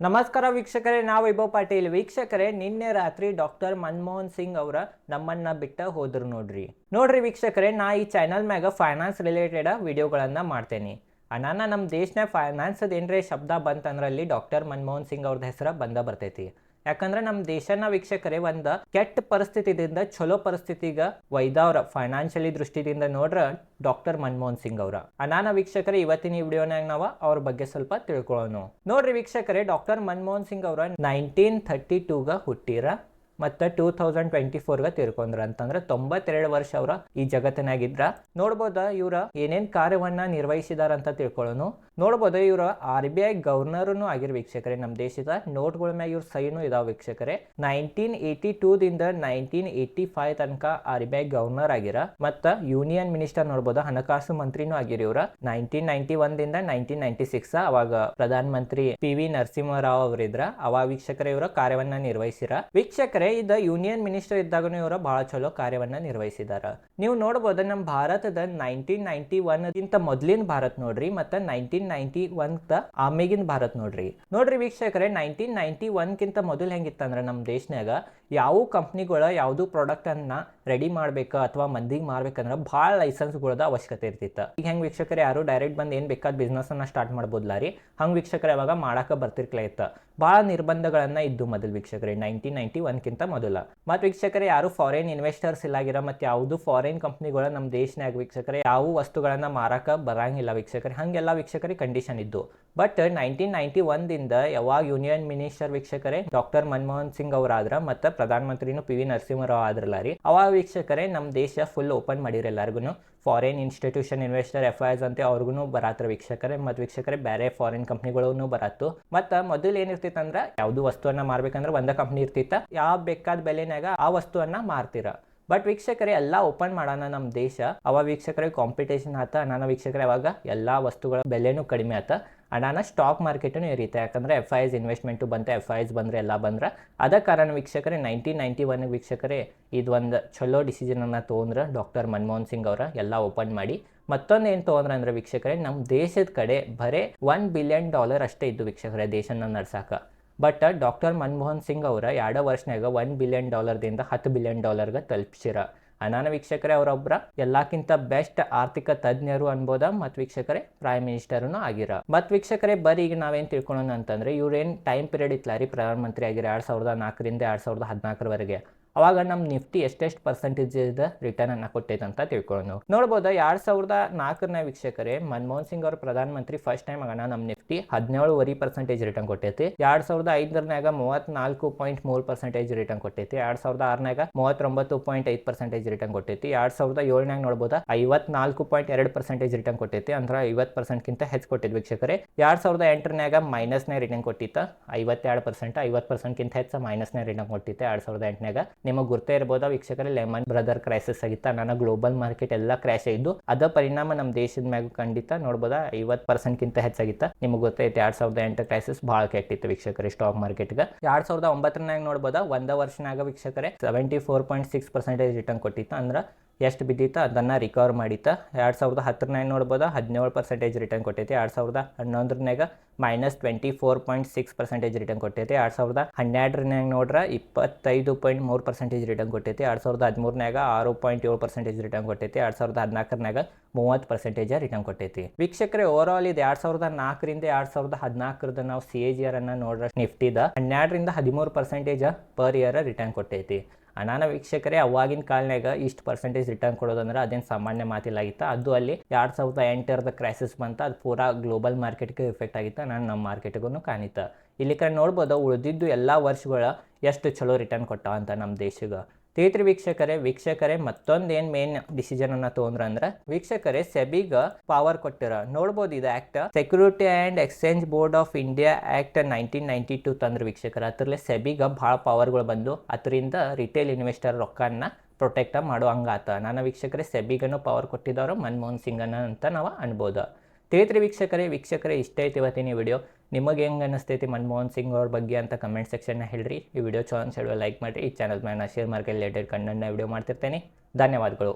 ನಮಸ್ಕಾರ ವೀಕ್ಷಕರೇ, ನಾವು ವೈಭವ್ ಪಾಟೀಲ್. ವೀಕ್ಷಕರೇ, ನಿನ್ನೆ ರಾತ್ರಿ ಡಾಕ್ಟರ್ ಮನಮೋಹನ್ ಸಿಂಗ್ ಅವರ ನಮ್ಮನ್ನ ಬಿಟ್ಟ ಹೋದ್ರು ನೋಡ್ರಿ. ನೋಡ್ರಿ ವೀಕ್ಷಕರೇ, ನಾ ಈ ಚಾನಲ್ ಮ್ಯಾಗ ಫೈನಾನ್ಸ್ ರಿಲೇಟೆಡ್ ವಿಡಿಯೋಗಳನ್ನ ಮಾಡ್ತೇನೆ. ಅನಾನ ನಮ್ಮ ದೇಶನ ಫೈನಾನ್ಸ್ ಏನರೇ ಶಬ್ದ ಬಂತಂದ್ರಲ್ಲಿ ಡಾಕ್ಟರ್ ಮನಮೋಹನ್ ಸಿಂಗ್ ಅವ್ರದ್ದು ಹೆಸರು ಬಂದ ಬರ್ತೈತಿ. ಯಾಕಂದ್ರೆ ನಮ್ಮ ದೇಶನ ವೀಕ್ಷಕರೇ, ಒಂದ ಕೆಟ್ಟ ಪರಿಸ್ಥಿತಿದಿಂದ ಚಲೋ ಪರಿಸ್ಥಿತಿಗ ಒಯ್ದವ್ರ ಫೈನಾನ್ಷಿಯಲಿ ದೃಷ್ಟಿದಿಂದ ನೋಡ್ರ ಡಾಕ್ಟರ್ ಮನಮೋಹನ್ ಸಿಂಗ್ ಅವರ. ಅನಾನ ವೀಕ್ಷಕರೇ, ಇವತ್ತಿನ ಈ ವಿಡಿಯೋನಾಗ ನಾವು ಅವ್ರ ಬಗ್ಗೆ ಸ್ವಲ್ಪ ತಿಳ್ಕೊಳ್ಳೋಣ ನೋಡ್ರಿ ವೀಕ್ಷಕರೇ, ಡಾಕ್ಟರ್ ಮನಮೋಹನ್ ಸಿಂಗ್ ಅವರ ನೈನ್ಟೀನ್ ಥರ್ಟಿ ಟೂಗ ಹುಟ್ಟಿರ. ಮತ್ತು ಟೂ ತೌಸಂಡ್ ಟ್ವೆಂಟಿ ಫೋರ್ಗೆ ತಿರ್ಕೊಂಡ್ರ. ಅಂತಂದ್ರೆ ತೊಂಬತ್ತೆರಡು ವರ್ಷ ಅವರ ಈ ಜಗತ್ತಿನಾಗಿದ್ರ. ನೋಡ್ಬೋದ ಇವರ ಏನೇನ್ ಕಾರ್ಯವನ್ನ ನಿರ್ವಹಿಸಿದಾರ ಅಂತ ತಿಳ್ಕೊಳ್ಳೋನು. ನೋಡ್ಬೋದು ಇವರ ಆರ್ ಬಿ ಐ ಗವರ್ನರ್ನು ಆಗಿರೋ ವೀಕ್ಷಕರೇ. ನಮ್ಮ ದೇಶದ ನೋಟ್ಗಳ ಮ್ಯಾಗ ಇವ್ರ ಸೈನು ಇದಾವ ವೀಕ್ಷಕರೇ. ನೈನ್ಟೀನ್ ಏಯ್ಟಿ ಟೂದಿಂದ ನೈನ್ಟೀನ್ ಏಯ್ಟಿ ಫೈವ್ ತನಕ ಆರ್ ಬಿ ಐ ಗವರ್ನರ್ ಆಗಿರ. ಮತ್ತ ಯೂನಿಯನ್ ಮಿನಿಸ್ಟರ್ ನೋಡ್ಬೋದು ಹಣಕಾಸು ಮಂತ್ರಿನೂ ಆಗಿರಿ ಇವ್ರ. ನೈನ್ಟೀನ್ ನೈನ್ಟಿ ಒಂದಿಂದ ನೈನ್ಟೀನ್ ನೈನ್ಟಿ ಸಿಕ್ಸ್ ಅವಾಗ ಪ್ರಧಾನ ಮಂತ್ರಿ ಪಿ ವಿ ನರಸಿಂಹರಾವ್ ಅವರಿದ್ರ. ಅವಾಗ ವೀಕ್ಷಕರೇ ಇವರ ಕಾರ್ಯವನ್ನ ನಿರ್ವಹಿಸಿರ. ವೀಕ್ಷಕರೇ ಇದ ಯೂನಿಯನ್ ಮಿನಿಸ್ಟರ್ ಇದ್ದಾಗನು ಇವರ ಬಹಳ ಚಲೋ ಕಾರ್ಯವನ್ನ ನಿರ್ವಹಿಸಿದಾರ. ನೀವು ನೋಡಬಹುದು ನಮ್ಮ ಭಾರತದ ನೈನ್ಟೀನ್ ನೈನ್ಟಿ ಒನ್ ಗಿಂತ ಮೊದಲಿನ ಭಾರತ್ ನೋಡ್ರಿ ಮತ್ತೆ ನೈನ್ಟೀನ್ ನೈನ್ಟಿ ಒನ್ ಆಮೇಗಿನ ಭಾರತ್ ನೋಡ್ರಿ. ನೋಡ್ರಿ ವೀಕ್ಷಕರೇ, ನೈನ್ಟೀನ್ ನೈನ್ಟಿ ಒನ್ಗಿಂತ ಮೊದಲು ಹೆಂಗಿತ್ತಂದ್ರ ನಮ್ಮ ದೇಶನಾಗ ಯಾವ ಕಂಪ್ನಿಗಳ ಯಾವುದು ಪ್ರಾಡಕ್ಟ್ ಅನ್ನ ರೆಡಿ ಮಾಡ್ಬೇಕು ಅಥವಾ ಮಂದಿಗೆ ಮಾರ್ಬೇಕಂದ್ರೆ ಭಾಳ ಲೈಸೆನ್ಸ್ಗಳದ ಅವಶ್ಯಕತೆ ಇರ್ತಿತ್ತು. ಈಗ ಹೆಂಗ್ ವೀಕ್ಷಕರೇ, ಯಾರು ಡೈರೆಕ್ಟ್ ಬಂದು ಏನ್ ಬೇಕಾದ ಬಿಸ್ನೆಸ್ ಅನ್ನ ಸ್ಟಾರ್ಟ್ ಮಾಡ್ಬೋದ್ಲ ರೀ ಹಂಗ್ ವೀಕ್ಷಕರೇ, ಅವಾಗ ಮಾಡಾಕ ಬರ್ತಿರ್ಕ್ಲ ಇತ್ತು. ಭಾಳ ನಿರ್ಬಂಧಗಳನ್ನ ಇದ್ದು ಮೊದಲು ವೀಕ್ಷಕರೇ, ನೈನ್ಟೀನ್ ನೈನ್ಟಿ ಒನ್ಕಿಂತ ಮೊದಲ. ಮತ್ತು ವೀಕ್ಷಕರೇ, ಯಾರು ಫಾರಿನ್ ಇನ್ವೆಸ್ಟರ್ಸ್ ಇಲ್ಲಾಗಿರ ಮತ್ತು ಯಾವುದು ಫಾರಿನ್ ಕಂಪನಿಗಳ ನಮ್ಮ ದೇಶನಾಗ ವೀಕ್ಷಕರೇ, ಯಾವ ವಸ್ತುಗಳನ್ನ ಮಾರಾಕ ಬರಂಗಿಲ್ಲ ವೀಕ್ಷಕರೇ. ಹಂಗೆಲ್ಲ ವೀಕ್ಷಕರೇ ಕಂಡೀಷನ್ ಇದ್ದು. ಬಟ್ ನೈನ್ಟೀನ್ ನೈನ್ಟಿ ಒಂದಿಂದ ಯಾವಾಗ ಯೂನಿಯನ್ ಮಿನಿಸ್ಟರ್ ವೀಕ್ಷಕರೇ ಡಾಕ್ಟರ್ ಮನಮೋಹನ್ ಸಿಂಗ್ ಅವರಾದ್ರ ಮತ್ತು ಪ್ರಧಾನ ಮಂತ್ರಿನೂ ಪಿ ವಿ ನರಸಿಂಹರಾವ್ ಆದ್ರಲ್ಲ ಅವಾಗ ವೀಕ್ಷಕರೇ ನಮ್ಮ ದೇಶ ಫುಲ್ ಓಪನ್ ಮಾಡಿರಿ ಎಲ್ಲರಿಗೂ foreign institution investor F Is ಅಂತ ಅವ್ರಿಗೂ ಬರಾತ್ರ ವೀಕ್ಷಕರೇ. ಮತ್ತು ವೀಕ್ಷಕರೇ ಬೇರೆ ಫಾರಿನ್ ಕಂಪ್ನಿಗಳೂ ಬರತ್ತು. ಮತ್ತು ಮೊದಲು ಏನಿರ್ತಿತ್ತು ಅಂದ್ರೆ ಯಾವುದು ವಸ್ತುವನ್ನ ಮಾರ್ಬೇಕಂದ್ರೆ ಒಂದ ಕಂಪ್ನಿ ಇರ್ತಿತ್ತ. ಯಾವ ಬೇಕಾದ ಬೆಲೆನಾಗ ಆ ವಸ್ತುವನ್ನ ಮಾರ್ತೀರ. ಬಟ್ ವೀಕ್ಷಕರೇ, ಎಲ್ಲ ಓಪನ್ ಮಾಡೋಣ ನಮ್ಮ ದೇಶ. ಅವ ವೀಕ್ಷಕರಿಗೆ ಕಾಂಪಿಟೇಷನ್ ಆತ ನಾನು ವೀಕ್ಷಕರೇ, ಅವಾಗ ಎಲ್ಲ ವಸ್ತುಗಳ ಬೆಲೆನೂ ಕಡಿಮೆ ಆತ. ಅನಾನ ಸ್ಟಾಕ್ ಮಾರ್ಕೆಟ್ನು ಇರುತ್ತೆ ಯಾಕಂದ್ರೆ ಎಫ್ ಐಸ್ ಇನ್ವೆಸ್ಟ್ಮೆಂಟು ಬಂತ ಎಫ್ ಐಸ್ ಬಂದ್ರೆ ಎಲ್ಲ ಬಂದ್ರೆ. ಅದ ಕಾರಣ ವೀಕ್ಷಕರೇ ನೈನ್ಟೀನ್ ನೈನ್ಟಿ ಒನ್ ವೀಕ್ಷಕರೇ ಇದು ಒಂದು ಚಲೋ ಡಿಸಿಷನ್ ಅನ್ನ ತೊಗೊಂಡ್ರೆ ಡಾಕ್ಟರ್ ಮನಮೋಹನ್ ಸಿಂಗ್ ಅವರ, ಎಲ್ಲ ಓಪನ್ ಮಾಡಿ. ಮತ್ತೊಂದು ಏನು ತೊಗೊಂಡ್ರೆ ಅಂದ್ರೆ ವೀಕ್ಷಕರೇ ನಮ್ಮ ದೇಶದ ಕಡೆ ಬರೇ ಒನ್ ಬಿಲಿಯನ್ ಡಾಲರ್ ಅಷ್ಟೇ ಇದ್ದು ವೀಕ್ಷಕರೇ, ದೇಶನ ನಡ್ಸಾಕ. ಬಟ್ ಡಾಕ್ಟರ್ ಮನಮೋಹನ್ ಸಿಂಗ್ ಅವರ ಎರಡು ವರ್ಷನಾಗ ಒನ್ ಬಿಲಿಯನ್ ಡಾಲರ್ದಿಂದ ಹತ್ತು ಬಿಲಿಯನ್ ಡಾಲರ್ಗೆ ತಲುಪಿಸಿರ. ಅನಾನ ವೀಕ್ಷಕರೇ ಅವರೊಬ್ಬರ ಎಲ್ಲಕ್ಕಿಂತ ಬೆಸ್ಟ್ ಆರ್ಥಿಕ ತಜ್ಞರು ಅನ್ಬೋದ ಮತ್ತು ವೀಕ್ಷಕರೇ ಪ್ರೈಮ್ ಮಿನಿಸ್ಟರ್ನು ಆಗಿರ. ಮತ್ ವೀಕ್ಷಕರೇ, ಬರೀ ಈಗ ನಾವೇನು ತಿಳ್ಕೊಳ್ಳೋಣ ಅಂತಂದ್ರೆ ಇವ್ರೇನು ಟೈಮ್ ಪೀರಿಯಡ್ ಇತ್ತಲ್ಲ ರೀ ಪ್ರಧಾನಮಂತ್ರಿ ಆಗಿರ ಎರಡು ಸಾವಿರದ ನಾಲ್ಕರಿಂದ ಎರಡು ಸಾವಿರದ ಹದಿನಾಲ್ಕರವರೆಗೆ. ಅವಾಗ ನಮ್ಮ ನಿಫ್ಟಿ ಎಷ್ಟೆಷ್ಟು ಪರ್ಸೆಂಟೇಜ್ ರಿಟರ್ನ್ ಅನ್ನ ಕೊಟ್ಟೈತೆ ಅಂತ ತಿಳ್ಕೊಳ್ಳೋಣ ನೋಡ್ಬೋದು, ಎರಡ್ ಸಾವಿರದ ನಾಲ್ಕರನೇ ವೀಕ್ಷಕರೇ, ಮನಮೋಹನ್ ಸಿಂಗ್ ಅವ್ರ ಪ್ರಧಾನಮಂತ್ರಿ ಫಸ್ಟ್ ಟೈಮ್ ಆಗೋಣ ನಮ್ಮ ನಿಫ್ಟಿ ಹದಿನೇಳುವರೆ ಪರ್ಸೆಂಟೇಜ್ ರಿಟರ್ನ್ ಕೊಟ್ಟೈತಿ. ಎರಡ್ ಸಾವಿರದ ಐದರನಾಗ ಮೂವತ್ನಾಲ್ಕು ಪಾಯಿಂಟ್ ಮೂರು ಪರ್ಸೆಂಟೇಜ್ ರಿಟರ್ನ್ ಕೊಟ್ಟೈತಿ. ಎರಡ್ ಸಾವಿರದ ಆರನಾಗ ಮೂವತ್ತೊಂಬತ್ತು ಪಾಯಿಂಟ್ ಐದು ಪರ್ಸೆಂಟೇಜ್ ರಿಟರ್ನ್ ಕೊಟ್ಟೈತಿ. ಎರಡ್ ಸಾವಿರದ ಏಳನಾಗ ನೋಡ್ಬೋದು ಐವತ್ನಾಲ್ಕು ಪಾಯಿಂಟ್ ಎರಡು ಪರ್ಸೆಂಟೇಜ್ ರಿಟರ್ನ್ ಕೊಟ್ಟೈತಿ. ಅಂದ್ರೆ ಐವತ್ತು ಪರ್ಸೆಂಟ್ಗಿಂತ ಹೆಚ್ಚು ಕೊಟ್ಟಿದ್ದು ವೀಕ್ಷಕರೇ. ಎರಡ್ ಸಾವಿರದ ಎಂಟರನಾಗ ಮೈನಸ್ನೇ ರಿಟರ್ನ್ ಕೊಟ್ಟಿತ್ತು, ಐವತ್ತೆರಡು ಪರ್ಸೆಂಟ್ ಐವತ್ತು ಪರ್ಸೆಂಟ್ಗಿಂತ ಹೆಚ್ಚು ಮೈನಸ್ನೇ ರಿಟರ್ನ್ ಕೊಟ್ಟಿತ್ತು. ಎರಡ್ ಸಾವಿರದ ಎಂಟನಾಗ ನಿಮಗೆ ಗೊತ್ತೇ ಇರ್ಬೋದಾ ವೀಕ್ಷಕರ ಲೆಮನ್ ಬ್ರದರ್ ಕ್ರೈಸಿಸ್ ಆಗಿತ್ತ, ನನ್ನ ಗ್ಲೋಬಲ್ ಮಾರ್ಕೆಟ್ ಎಲ್ಲ ಕ್ರ್ಯಾಶ್ ಇದ್ದು ಅದ ಪರಿಣಾಮ ನಮ್ಮ ದೇಶದ ಮ್ಯಾಗ ಖಂಡಿತ ನೋಡ್ಬೋದಾ ಐವತ್ತು ಪರ್ಸೆಂಟ್ಗಿಂತ ಹೆಚ್ಚಾಗಿತ್ತು, ನಿಮಗೆ ಗೊತ್ತೈತೆ ಎರಡ್ ಸಾವಿರದ ಎಂಟು ಕ್ರೈಸಿಸ್ ಭಾಳ ಕೆಟ್ಟಿತ್ತು ವೀಕ್ಷಕರ ಸ್ಟಾಕ್ ಮಾರ್ಕೆಟ್ಗೆ. ಎರಡು ಸಾವಿರದ ಒಂಬತ್ತರನಾಗ ನೋಡ್ಬೋದಾ, ಒಂದ ವರ್ಷನಾಗ ವೀಕ್ಷಕರೇ seventy four point six percentage return ಕೊಟ್ಟಿತ್ತು, ಅಂದ್ರೆ ಎಷ್ಟು ಬಿದ್ದಿತ್ತು ಅದನ್ನು ರಿಕವರ್ ಮಾಡಿತ್ತು ಎರಡು ಸಾವಿರದ ಹತ್ತರನಾಗ ನೋಡ್ಬೋದು? ಹದಿನೇಳು ಪರ್ಸೆಂಟೇಜ್ ರಿಟರ್ನ್ ಕೊಟ್ಟೈತಿ. ಎರಡು ಸಾವಿರದ ಹನ್ನೊಂದರನಾಗ minus twenty four point six percentage return ಕೊಟ್ಟೈತಿ. ಎರಡು ಸಾವಿರದ ಹನ್ನೆರಡರನಾಗ ನೋಡ್ರೆ ಇಪ್ಪತ್ತೈದು ಪಾಯಿಂಟ್ ಮೂರು ಪರ್ಸೆಂಟೇಜ್ ರಿಟರ್ನ್ ಕೊಟ್ಟೈತಿ. ಎರಡು ಸಾವಿರದ ಹದಿಮೂರನಾಗ ಆರು ಪಾಯಿಂಟ್ ಏಳು ಪರ್ಸೆಂಟೇಜ್ ರಿಟರ್ನ್ ಕೊಟ್ಟೈತಿ. ಎರಡು ಸಾವಿರದ ಹದಿನಾಲ್ಕರನಾಗ ಮೂವತ್ತು ಪರ್ಸೆಂಟೇಜ್ ರಿಟರ್ನ್ ಕೊಟ್ಟೈತಿ. ವೀಕ್ಷಕರೇ ಓವರ್ ಆಲ್ ಇದು ಎರಡು ಸಾವಿರದ ನಾಲ್ಕರಿಂದ ಎರಡು ಸಾವಿರದ ಹದಿನಾಲ್ಕರದ ನಾವು ಸಿ ಎ ಜಿ ಆರ್ ಅನ್ನ ನೋಡ್ರೆ ನಿಫ್ಟಿದ ಹನ್ನೆರಡರಿಂದ ಹದಿಮೂರು ಪರ್ಸೆಂಟೇಜ್ ಪರ್ ಇಯರ್ ರಿಟರ್ನ್ ಕೊಟ್ಟೈತಿ. ಅನಾನ ವೀಕ್ಷಕರೇ, ಅವಾಗಿನ ಕಾಲನಾಗ ಇಷ್ಟು ಪರ್ಸೆಂಟೇಜ್ ರಿಟರ್ನ್ ಕೊಡೋದಂದ್ರೆ ಅದೇನು ಸಾಮಾನ್ಯ ಮಾತಿಲ್ಲಾಗಿತ್ತು. ಅದು ಅಲ್ಲಿ ಎರಡು ಸಾವಿರದ ಎಂಟರದ ಕ್ರೈಸಿಸ್ ಬಂತು, ಅದು ಪೂರಾ ಗ್ಲೋಬಲ್ ಮಾರ್ಕೆಟ್ಗೆ ಇಫೆಕ್ಟ್ ಆಗಿತ್ತು ನಾನು ನಮ್ಮ ಮಾರ್ಕೆಟ್ಗೂ ಕಾಣಿತ. ಇಲ್ಲಿ ಕಡೆ ನೋಡ್ಬೋದು, ಉಳಿದಿದ್ದು ಎಲ್ಲ ವರ್ಷಗಳ ಎಷ್ಟು ಚಲೋ ರಿಟರ್ನ್ ಕೊಟ್ಟಾವ ಅಂತ ನಮ್ಮ ದೇಶಗೆ. ತಿಳಿತ್ರಿ ವೀಕ್ಷಕರೇ ವೀಕ್ಷಕರೇ ಮತ್ತೊಂದು ಏನು ಮೇನ್ ಡಿಸಿಷನ್ ಅನ್ನ ತೊಗೊಂಡ್ರ ಅಂದ್ರೆ, ವೀಕ್ಷಕರೇ, ಸೆಬಿಗ ಪವರ್ ಕೊಟ್ಟಿರ, ನೋಡ್ಬೋದು ಇದು act security and exchange board of India act nineteen ninety two ತಂದ್ರೆ ವೀಕ್ಷಕರ. ಅದ್ರಲ್ಲಿ ಸೆಬಿಗ ಭಾಳ ಪವರ್ಗಳು ಬಂದು, ಅದರಿಂದ ರಿಟೇಲ್ ಇನ್ವೆಸ್ಟರ್ ರೊಕ್ಕನ ಪ್ರೊಟೆಕ್ಟ್ ಮಾಡೋ ಹಂಗಾತ. ನನ್ನ ವೀಕ್ಷಕರೇ, ಸೆಬಿಗನು ಪವರ್ ಕೊಟ್ಟಿದ್ದವರು ಮನಮೋಹನ್ ಅನ್ನ ಅಂತ ನಾವು ಅನ್ಬೋದು. ತಿಳಿತ್ರಿ ವೀಕ್ಷಕರೇ ವೀಕ್ಷಕರೇ, ಇಷ್ಟ ಐತಿ ಇವತ್ತಿನ ವಿಡಿಯೋ ನಿಮಗೆ ಹೆಂಗೆ ಅನ್ನಿಸ್ತೈತಿ ಮನಮೋಹನ್ ಸಿಂಗ್ ಅವ್ರ ಬಗ್ಗೆ ಅಂತ ಕಮೆಂಟ್ ಸೆಕ್ಷನ್ನ ಹೇಳ್ರಿ. ಈ ವಿಡಿಯೋ ಚಲೋ ಅನ್ಸಿಡುವ ಲೈಕ್ ಮಾಡಿರಿ. ಈ ಚಾನಲ್ ಮೇಲೆ ಶೇರ್ ಮಾರ್ಕೆಟ್ ರಿಲೇಟೆಡ್ ಕಣ್ಣನ್ನ ವಿಡಿಯೋ ಮಾಡ್ತಿರ್ತೇನೆ. ಧನ್ಯವಾದಗಳು.